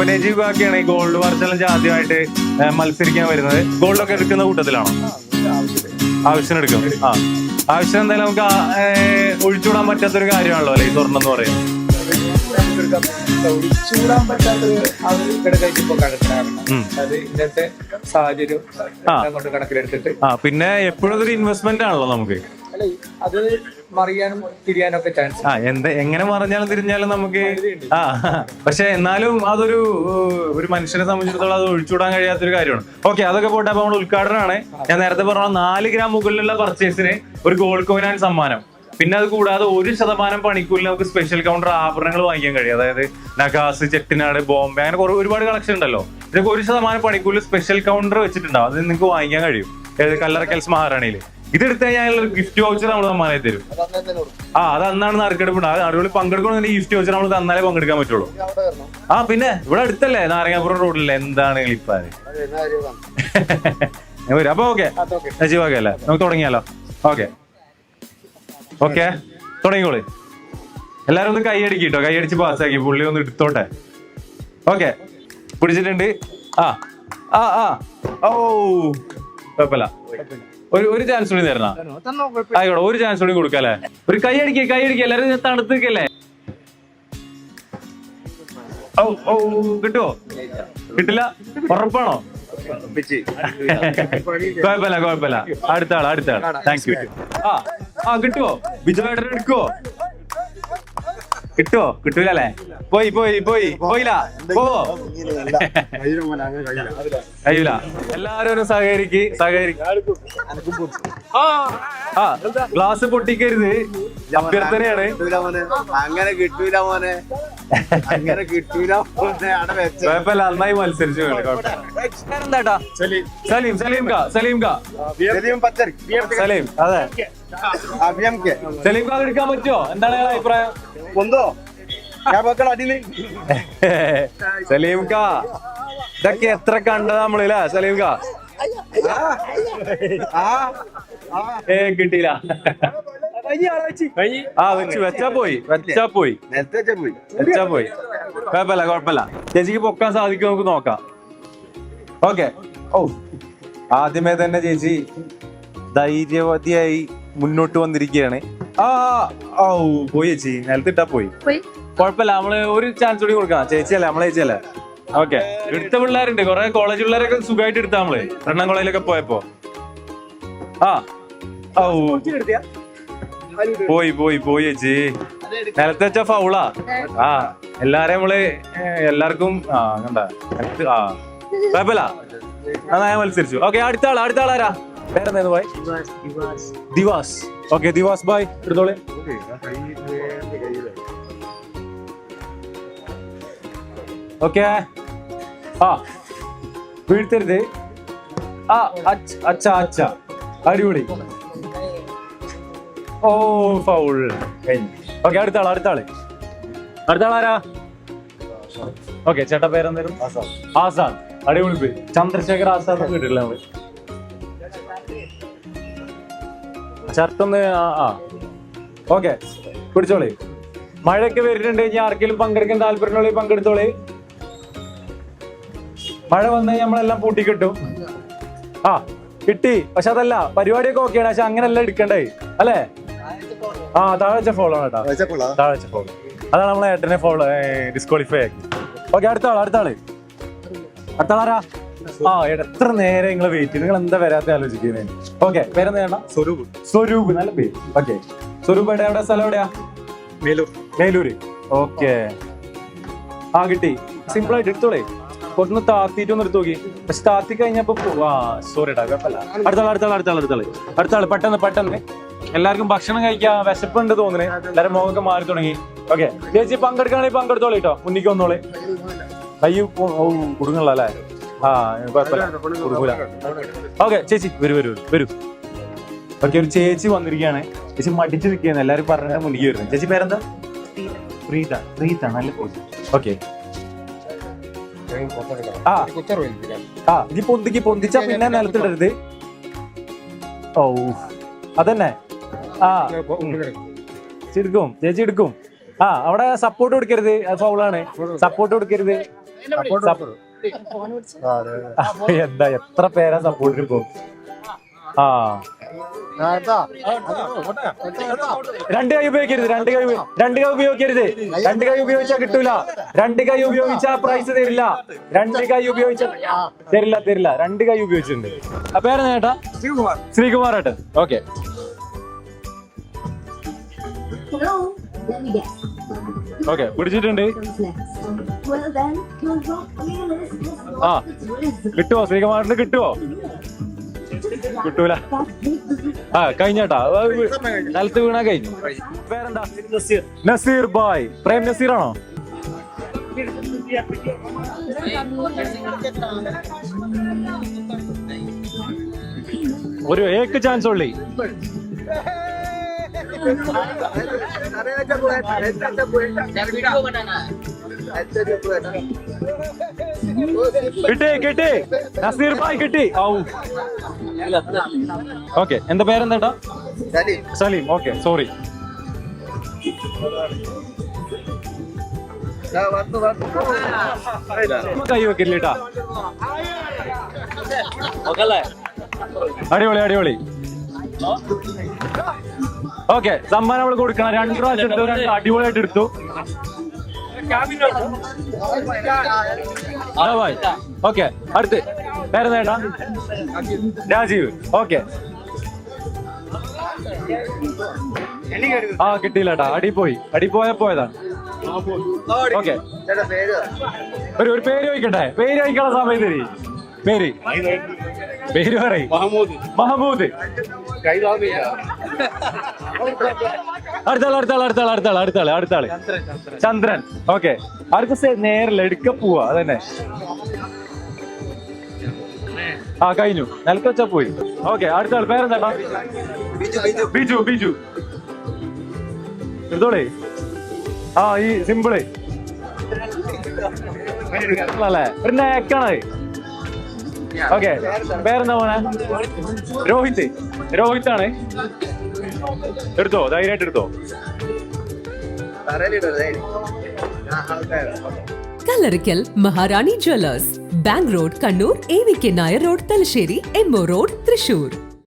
നജീബ് ബാക്കിയാണ് ഈ ഗോൾഡ് വാർ ചലഞ്ച് ആദ്യമായിട്ട് മത്സരിക്കാൻ വരുന്നത്. ഗോൾഡ് ഒക്കെ എടുക്കുന്ന കൂട്ടത്തിലാണോ? ആവശ്യം എടുക്കും ആ ആവശ്യം എന്തായാലും നമുക്ക് ഒഴിച്ചുകൂടാൻ പറ്റാത്തൊരു കാര്യമാണല്ലോ അല്ലെ ഈ സ്വർണം എന്ന് പറയുന്നത്? പറ്റാത്തൊരു. അത് ഇന്നത്തെ സാഹചര്യം കൊണ്ട് കണക്കിലെടുത്തിട്ട്. ആ പിന്നെ എപ്പോഴും ഒരു ഇൻവെസ്റ്റ്മെന്റ് ആണല്ലോ നമുക്ക്. അത് മറിയാനും തിരിയാനും ഒക്കെ ചാൻസ് ആ എന്ത് എങ്ങനെ മറിഞ്ഞാലും തിരിഞ്ഞാലും നമുക്ക് ആ പക്ഷെ എന്നാലും അതൊരു ഒരു മനുഷ്യനെ സംബന്ധിച്ചിടത്തോളം അത് ഒഴിച്ചുവിടാൻ കഴിയാത്തൊരു കാര്യമാണ്. ഓക്കെ അതൊക്കെ പോട്ടെ അപ്പൊ നമ്മൾ ഉദ്ഘാടനമാണ്. ഞാൻ നേരത്തെ പറഞ്ഞ നാല് ഗ്രാം മുകളിലുള്ള പർച്ചേസിന് ഒരു ഗോൾഡ് കോയിനാണ് സമ്മാനം. പിന്നെ അത് കൂടാതെ ഒരു ശതമാനം പണിക്കൂലിൽ നമുക്ക് സ്പെഷ്യൽ കൗണ്ടർ ആഭരണങ്ങൾ വാങ്ങിക്കാൻ കഴിയും. അതായത് നഗാസ് ചെട്ടിനാട് ബോംബെ അങ്ങനെ കുറെ ഒരുപാട് കളക്ഷൻ ഉണ്ടല്ലോ. ഇതൊക്കെ ഒരു ശതമാനം പണിക്കൂലിൽ സ്പെഷ്യൽ കൗണ്ടർ വെച്ചിട്ടുണ്ടാവും. അത് നിങ്ങൾക്ക് വാങ്ങിക്കാൻ കഴിയും. കല്ലറക്കൽസ് മഹാറാണിയിൽ ഇതെടുത്ത് കഴിഞ്ഞാൽ ഗിഫ്റ്റ് വൗച്ചർ നമ്മൾ സമ്മാനമായി തരും. ആ അത് അന്നാണ് നറുക്കെടുപ്പ്. അത് അടിപൊളി പങ്കെടുക്കണമെങ്കിൽ ഗിഫ്റ്റ് വൗച്ചർ നമ്മൾ തന്നാലേ പങ്കെടുക്കാൻ പറ്റുള്ളൂ. ആ പിന്നെ ഇവിടെ അടുത്തല്ലേ? നാരങ്ങാപുരം റോഡിലെ എന്താണ് വരും. അപ്പൊ ഓക്കെ. ഓക്കെ. അല്ലേ? നമുക്ക് തുടങ്ങിയാലോ? ഓക്കെ. ഓക്കെ. തുടങ്ങിക്കോളി. എല്ലാരും ഒന്ന് കൈയടിക്കിട്ടോ കൈയടിച്ച് പാസ്സാക്കി. പുള്ളി ഒന്ന് എടുത്തോട്ടെ. ഓക്കെ. പിടിച്ചിട്ടുണ്ട് ആ. ആ ആ. ഓ കുഴപ്പമില്ല. ഒരു ഒരു ചാൻസ് കൂടി തരണം. ആയിക്കോട്ടെ ഒരു ചാൻസ് കൂടി കൊടുക്കല്ലേ? ഒരു കൈ അടിക്കുക കൈ അടിക്കുക എല്ലാരും തണുത്തേക്കല്ലേ ഓ ഓ കിട്ടുവോ? കിട്ടില്ല? ഉറപ്പാണോ? കുഴപ്പമില്ല കുഴപ്പമില്ല. അടുത്ത ആൾ അടുത്ത ആൾ താങ്ക് യു ആ ആ കിട്ടുവോ? ബിജുവേട്ടൻ എടുക്കുവോ? കിട്ടുവോ കിട്ടൂലേ പോയി പോയി പോയി. പോയില്ല. പോവോ കഴിയൂല എല്ലാരും സഹകരിക്ക് സഹകരിക്ക്. ആ ഗ്ലാസ് പൊട്ടിക്കരുത്. അഭ്യർത്ഥനയാണ്. അങ്ങനെ കിട്ടൂല മോനെ. അങ്ങനെ കിട്ടൂല മോനെ. അവിടെ വെച്ച കുഴപ്പമില്ല നന്നായി മത്സരിച്ചു. എന്താട്ടാ സലീം. സലീം കാ സലീം കാ. സലീം അതെ. സലീം കാ എടുക്കാൻ പറ്റുമോ എന്താണ് അഭിപ്രായം? ഒന്നോ ഞാൻ മക്കൾ അടിയിൽ സലീം കാ ഇതൊക്കെ എത്ര കണ്ടതാ നമ്മളില്ല സലീം കാ ആ ആ. ഏ കിട്ടിയില്ല. ആ വെച്ചു വെച്ചാ പോയി വെച്ചാ പോയി. പോയി. വെച്ചാ പോയി. കുഴപ്പമില്ല കുഴപ്പമില്ല. ചേച്ചിക്ക് പൊക്കാൻ സാധിക്കും നമുക്ക് നോക്കാം. ഓക്കെ. ഓ. ആദ്യമേ തന്നെ ചേച്ചി ധൈര്യവതിയായി മുന്നോട്ട് വന്നിരിക്കുകയാണ്. ആ ഓ പോയി ചേച്ചി. നിലത്തിട്ടാ പോയി. പോയി. കുഴപ്പമില്ല നമ്മൾ ഒരു ചാൻസ് കൂടി കൊടുക്കാം ചേച്ചിയല്ലേ നമ്മളെ ചേച്ചിയല്ലേ? ഓക്കെ എടുത്ത പിള്ളേരുണ്ട്. കുറെ കോളേജ് പിള്ളേരൊക്കെ സുഖമായിട്ട് എടുത്താ നമ്മൾ. എണ്ണം കോളേജിലൊക്കെ പോയപ്പോ. ആ ഓ പോയി പോയി പോയി ചേച്ചി. നിലത്ത് വെച്ച ഫൗളാ ആ. എല്ലാരെയും നമ്മൾ എല്ലാവർക്കും ആ കണ്ട. ആ. കുഴപ്പമില്ല നന്നായി മത്സരിച്ചു. ഓക്കെ അടുത്ത ആൾ അടുത്ത ആളാരാ പേരെന്തായിരുന്നു ബായ് ദിവാസ് ഓക്കെ ദിവാസ് ബായ് എടുത്തോളെ. ഓക്കെ ആ വീഴ്ത്തരുത്. ആ അച്ഛ അച്ഛ അടിപൊളി. ഓ ഫൗൾ ഓക്കെ അടുത്ത ആൾ അടുത്ത ആൾ. അടുത്ത ആളാരാ ഓക്കെ ചേട്ടാ പേരെന്തായിരുന്നു? ആസാദ്. അടിപൊളി പേര്. ചന്ദ്രശേഖർ ആസാദ് കേട്ടിട്ടില്ല നമ്മൾ? ഷർട്ടൊന്ന് ആ ആ. ഓക്കെ പിടിച്ചോളി. മഴയൊക്കെ വരുന്നുണ്ട് ഇനി ആർക്കെങ്കിലും പങ്കെടുക്കാൻ താല്പര്യമുള്ള പങ്കെടുത്തോളി. മഴ വന്ന് നമ്മളെല്ലാം പൂട്ടിക്കിട്ടും. ആ കിട്ടി. പക്ഷെ അതല്ല പരിപാടിയൊക്കെ ഓക്കെയാണ് പക്ഷെ അങ്ങനെയല്ല എടുക്കണ്ടേ? അല്ലേ? ആ താഴ്ച ഫോളോ ആണ് കേട്ടോ. താഴ്ച ഫോളോ അതാണ് നമ്മളെ ഏട്ടനെ ഫോളോ ഡിസ്ക്വാളിഫൈ ആക്കി. ഓക്കെ അടുത്ത ആൾ അടുത്ത ആൾ. അടുത്ത ആളാരാ? ആ എത്ര നേരം നിങ്ങൾ വെയിറ്റ് നിങ്ങൾ എന്താ വരാത്ത ആലോചിക്കുന്നത് ഓക്കെ പേരെന്താ ചേട്ടാ? സ്വരൂപ്. സ്വരൂപ് നല്ല പേര്. ഓക്കെ സ്വരൂപ് എവിടെ എവിടെ സ്ഥലം എവിടെയാ? മേലൂർ. മേലൂര്. ഓക്കെ ആ കിട്ടി. സിമ്പിൾ ആയിട്ട് എടുത്തോളേ. ഒന്ന് താത്തിയിട്ട് ഒന്ന് എടുത്തു നോക്കി. പക്ഷെ താത്തി കഴിഞ്ഞപ്പോ ആ സോറി ടാ കുഴപ്പമില്ല. അടുത്താൾ അടുത്താൾ അടുത്താൾ അടുത്താൾ അടുത്താൾ പെട്ടെന്ന് പെട്ടെന്ന്. എല്ലാവർക്കും ഭക്ഷണം കഴിക്കാൻ വിശപ്പുണ്ട് തോന്നുന്നു. എല്ലാവരും മുഖമൊക്കെ മാറി തുടങ്ങി. ഓക്കെ ചേച്ചി പങ്കെടുക്കുകയാണെങ്കിൽ പങ്കെടുത്തോളൂ കേട്ടോ മുന്നിക്ക് വന്നോളെ. കയ്യ് പോ- അല്ലേ ആ കുഴപ്പമില്ല. ഓക്കെ ചേച്ചി വരൂ വരൂ വരൂ ഓക്കെ ഒരു ചേച്ചി വന്നിരിക്കുകയാണ്. ചേച്ചി മടിച്ചു നിൽക്കുകയാണ്. എല്ലാവരും പറഞ്ഞ മുന്നിക്ക് വരുന്നത് ചേച്ചി പേരെന്താ? പ്രീത പ്രീത നല്ല ഓക്കെ. ആ. പൊന്തിക്ക് പൊന്തിച്ച പിന്നെ നിലത്തിടരുത്. ഓ അതന്നെ. ആ. എടുക്കും. ചേച്ചി എടുക്കും. ആ അവിടെ സപ്പോർട്ട് കൊടുക്കരുത്. അത് ഫൗളാണ് സപ്പോർട്ട് കൊടുക്കരുത്. എന്താ എത്ര പേരാ സപ്പോർട്ടിന് പോകും ആ. രണ്ട് കൈ ഉപയോഗിക്കരുത് രണ്ട് കൈ രണ്ട് കൈ ഉപയോഗിക്കരുത്. രണ്ട് കൈ ഉപയോഗിച്ചാ കിട്ടൂല. രണ്ട് കൈ ഉപയോഗിച്ചാ പ്രൈസ് തരില്ല. രണ്ട് കൈ ഉപയോഗിച്ച തരില്ല തരില്ല. രണ്ട് കൈ ഉപയോഗിച്ചിട്ടുണ്ട്. ആ പേരെന്താ ചേട്ടാ? ശ്രീകുമാർ. ശ്രീകുമാർ ഏട്ടൻ ഓക്കെ. ഓക്കെ പിടിച്ചിട്ടുണ്ട്. Comes കിട്ടുമോ Ah. ശ്രീകുമാറിന് കിട്ടുമോ കിട്ടൂല ആ കഴിഞ്ഞാട്ടാ ആ, നിലത്ത് വീണാ കഴിഞ്ഞു പേരെന്താ നസീർ ബായ് പ്രേം നസീർ ആണോ ഒരു ഏക്ക് ചാൻസ് ഉള്ളി കിട്ടി കിട്ടി. നസീർ ഭായ് കിട്ടി. ഔ. ഓക്കെ എന്താ പേരെന്താ സലീം. Okay sorry. കൈ വെക്കില്ലേട്ടാ അടിപൊളി അടിപൊളി. ഓക്കെ സമ്മാനം നമ്മൾ കൊടുക്കണം. രണ്ട് പ്രാവശ്യം എടുത്തു രണ്ട് അടിപൊളിയായിട്ട് എടുത്തു. ഓക്കെ അടുത്ത്. പേരെന്താ രാജീവ്. ഓക്കെ. ആ കിട്ടിയില്ലട്ടാ. അടി പോയി. അടി പോയ പോയതാണ്. ഓക്കെ. ഒരു ഒരു പേര് ചോദിക്കട്ടെ? പേര് ചോദിക്കാനുള്ള സമയം തരി. പേര്? പേര് പറയും. മഹമൂദ്. മഹമ്മൂദ് അടുത്താൾ അടുത്താൾ അടുത്താൾ അടുത്താൾ അടുത്താൾ അടുത്താൾ. ചന്ദ്രൻ. ഓക്കെ. അടുത്ത നേരിൽ എടുക്ക പോവാ അതന്നെ. ആ കഴിഞ്ഞു. നിലയ്ക്ക് വെച്ചാ പോയി. ഓക്കെ അടുത്താൾ പേരെന്താ ബിജു ബിജു. എടുത്തോളേ. ആ ഈ സിമ്പിൾ. അല്ലേ? ഒരു നേക്കാണ് ഓക്കെ പേരെന്താ മോനെ? രോഹിത് രോഹിത് ആണ് എടുത്തോ? ധൈര്യമായിട്ട് എടുത്തോ? Kallarikkal Maharani jewellers bank road Kannur A V K Nair road Thalassery M O road Thrissur.